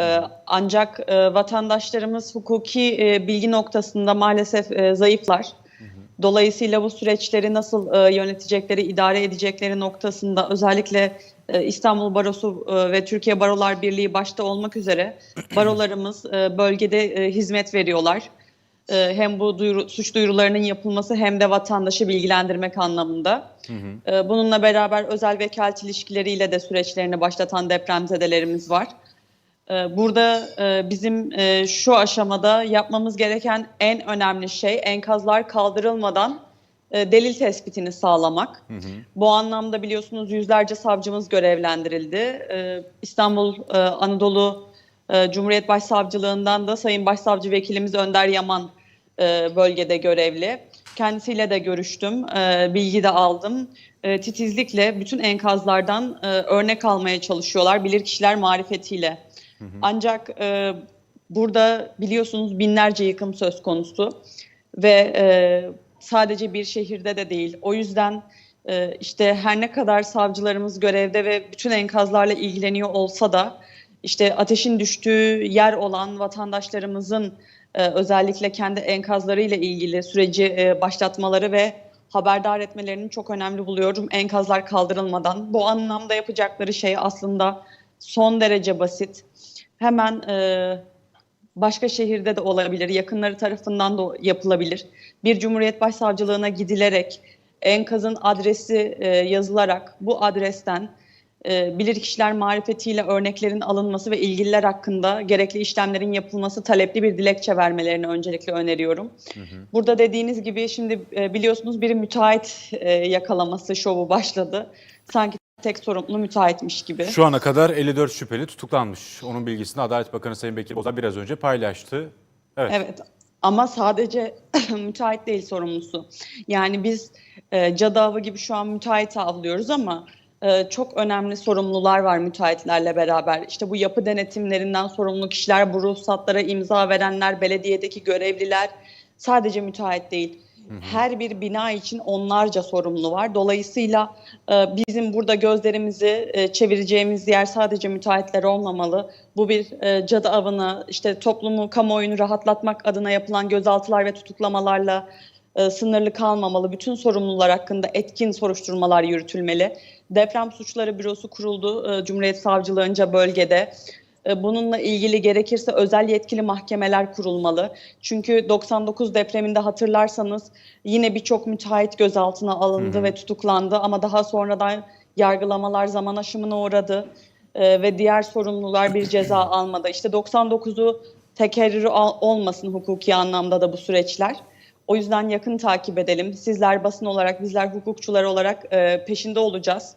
E, ancak e, vatandaşlarımız hukuki e, bilgi noktasında maalesef e, zayıflar. Dolayısıyla bu süreçleri nasıl yönetecekleri, idare edecekleri noktasında özellikle İstanbul Barosu ve Türkiye Barolar Birliği başta olmak üzere barolarımız bölgede hizmet veriyorlar. Hem bu duyuru, suç duyurularının yapılması hem de vatandaşı bilgilendirmek anlamında. Bununla beraber özel vekalet ilişkileriyle de süreçlerini başlatan depremzedelerimiz var. Ee, Burada e, bizim e, şu aşamada yapmamız gereken en önemli şey enkazlar kaldırılmadan e, delil tespitini sağlamak. Bu anlamda biliyorsunuz yüzlerce savcımız görevlendirildi. Ee, İstanbul Anadolu Cumhuriyet Başsavcılığından da Sayın Başsavcı Vekilimiz Önder Yaman bölgede görevli. Kendisiyle de görüştüm, bilgi de aldım. Titizlikle bütün enkazlardan örnek almaya çalışıyorlar bilirkişiler marifetiyle. Ancak e, burada biliyorsunuz binlerce yıkım söz konusu ve e, sadece bir şehirde de değil. O yüzden e, işte her ne kadar savcılarımız görevde ve bütün enkazlarla ilgileniyor olsa da işte ateşin düştüğü yer olan vatandaşlarımızın e, özellikle kendi enkazlarıyla ilgili süreci e, başlatmaları ve haberdar etmelerini çok önemli buluyorum enkazlar kaldırılmadan. Bu anlamda yapacakları şey aslında son derece basit. Hemen e, başka şehirde de olabilir, yakınları tarafından da yapılabilir. Bir Cumhuriyet Başsavcılığına gidilerek enkazın adresi e, yazılarak bu adresten e, bilirkişiler marifetiyle örneklerin alınması ve ilgililer hakkında gerekli işlemlerin yapılması talepli bir dilekçe vermelerini öncelikle öneriyorum. Burada dediğiniz gibi şimdi e, biliyorsunuz bir müteahhit e, yakalaması şovu başladı. Sanki tek sorumlu müteahhitmiş gibi. Şu ana kadar 54 şüpheli tutuklanmış. Onun bilgisini Adalet Bakanı Sayın Bekir Bozdağ biraz önce paylaştı. Evet. Evet ama sadece müteahhit değil sorumlusu. Yani biz e, cadı avı gibi şu an müteahhit avlıyoruz ama e, çok önemli sorumlular var müteahhitlerle beraber. İşte bu yapı denetimlerinden sorumlu kişiler, bu ruhsatlara imza verenler, belediyedeki görevliler sadece müteahhit değil. Her bir bina için onlarca sorumlu var. Dolayısıyla e, bizim burada gözlerimizi e, çevireceğimiz yer sadece müteahhitler olmamalı. Bu bir e, cadı avını, işte toplumu, kamuoyunu rahatlatmak adına yapılan gözaltılar ve tutuklamalarla sınırlı kalmamalı. Bütün sorumlular hakkında etkin soruşturmalar yürütülmeli. Deprem Suçları Bürosu kuruldu Cumhuriyet Savcılığınca bölgede. E, Bununla ilgili gerekirse özel yetkili mahkemeler kurulmalı. Çünkü 99 depreminde hatırlarsanız yine birçok müteahhit gözaltına alındı ve tutuklandı ama daha sonradan yargılamalar zaman aşımına uğradı e, ve diğer sorumlular bir ceza almadı. İşte 99'u tekerrürü olmasın hukuki anlamda da bu süreçler. O yüzden yakın takip edelim. Sizler basın olarak, bizler hukukçular olarak e, peşinde olacağız.